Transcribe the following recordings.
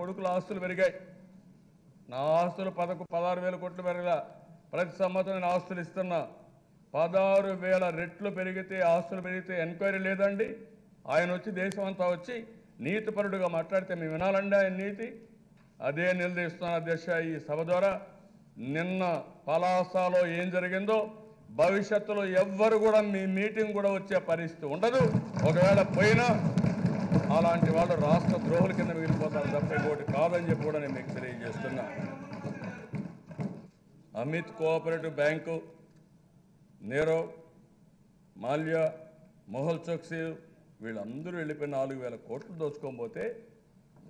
కొడుకుల ఆస్తులు పెరిగాయి. నా ఆస్తులు పదకు పదహారు వేల కోట్లు పెరగలా. ప్రతి సంవత్సరం నేను ఆస్తులు ఇస్తున్నా. పదహారు వేల రెట్లు పెరిగితే ఆస్తులు పెరిగితే ఎంక్వైరీ లేదండి. ఆయన వచ్చి దేశం అంతా వచ్చి నీతిపరుడుగా మాట్లాడితే మేము వినాలండి ఆయన నీతి. అదే నిలదీస్తున్న అధ్యక్ష ఈ సభ ద్వారా నిన్న పలాసాలో ఏం జరిగిందో భవిష్యత్తులో ఎవ్వరు కూడా మీ మీటింగ్ కూడా వచ్చే పరిస్థితి ఉండదు. ఒకవేళ పోయినా అలాంటి వాళ్ళు రాష్ట్ర ద్రోహుల కింద మిగిలిపోతారు తప్ప ఇంకోటి కాదని చెప్పి కూడా నేను మీకు తెలియజేస్తున్నా. అమిత్ కోఆపరేటివ్ బ్యాంకు నీరవ్ మాల్యా మొహల్ చోక్సీ వీళ్ళందరూ వెళ్ళిపోయి నాలుగు వేల కోట్లు దోచుకోకపోతే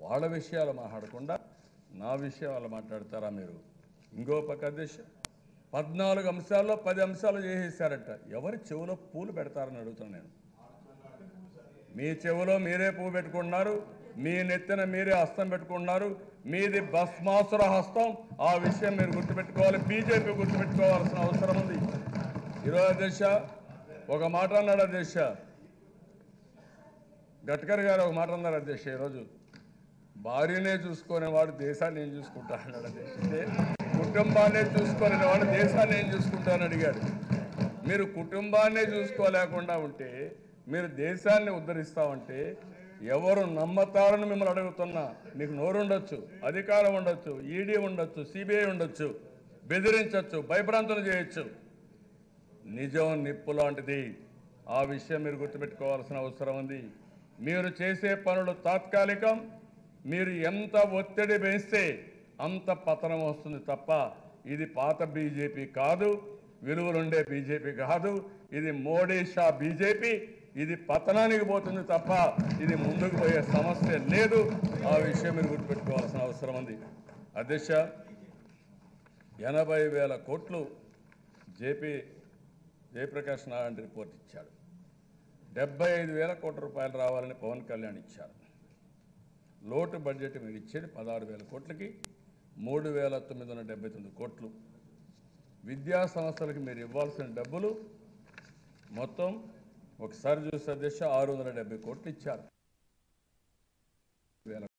వాళ్ళ విషయాలు మాట్లాడకుండా నా విషయాలు మాట్లాడతారా మీరు? ఇంకో పక్క అధ్యక్ష పద్నాలుగు అంశాల్లో పది అంశాలు చేసేసారట. ఎవరి చెవులో పూలు పెడతారని అడుగుతున్నాను నేను. మీ చెవులో మీరే పువ్వు పెట్టుకుంటున్నారు మీ నెత్తిన మీరే హస్తం పెట్టుకుంటున్నారు మీది భస్మాసుర హస్తం. ఆ విషయం మీరు గుర్తుపెట్టుకోవాలి బీజేపీ గుర్తుపెట్టుకోవాల్సిన అవసరం ఉంది. ఈరోజు అధ్యక్ష ఒక మాట అన్నాడు అధ్యక్ష గడ్కరీ గారు ఒక మాట అన్నారు అధ్యక్ష ఈరోజు. భార్యనే చూసుకునేవాడు దేశాన్ని ఏం చూసుకుంటా అన్నాడు అధ్యక్ష కుటుంబాన్నే చూసుకునేవాడు దేశాన్ని ఏం చూసుకుంటానని అడిగాడు. మీరు కుటుంబాన్నే చూసుకోలేకుండా ఉంటే మీరు దేశాన్ని ఉద్ధరిస్తామంటే ఎవరు నమ్మతారని మిమ్మల్ని అడుగుతున్నా. మీకు నోరు ఉండొచ్చు అధికారం ఉండొచ్చు ఈడీ ఉండొచ్చు సిబిఐ ఉండొచ్చు బెదిరించవచ్చు భయభ్రాంతులు చేయొచ్చు. నిజం నిప్పు లాంటిది. ఆ విషయం మీరు గుర్తుపెట్టుకోవాల్సిన అవసరం ఉంది. మీరు చేసే పనులు తాత్కాలికం. మీరు ఎంత ఒత్తిడి వేస్తే అంత పతనం వస్తుంది తప్ప ఇది పాత బీజేపీ కాదు. విలువలుండే బీజేపీ కాదు. ఇది మోడీ షా బీజేపీ. ఇది పతనానికి పోతుంది తప్ప ఇది ముందుకు పోయే సమస్య లేదు. ఆ విషయం మీరు గుర్తుపెట్టుకోవాల్సిన అవసరం ఉంది. అధ్యక్ష ఎనభై వేల కోట్లు జేపీ జయప్రకాష్ నారాయణ రిపోర్ట్ ఇచ్చాడు. డెబ్బై ఐదు వేల కోట్ల రూపాయలు రావాలని పవన్ కళ్యాణ్ ఇచ్చారు. లోటు బడ్జెట్ మీరు ఇచ్చేది పదహారు వేల కోట్లకి మూడు వేల తొమ్మిది వందల డెబ్బై తొమ్మిది కోట్లు. విద్యా సంస్థలకు మీరు ఇవ్వాల్సిన డబ్బులు మొత్తం ఒకసారి చూస్తే అధ్యక్ష ఆరు వందల డెబ్బై కోట్లు ఇచ్చారు.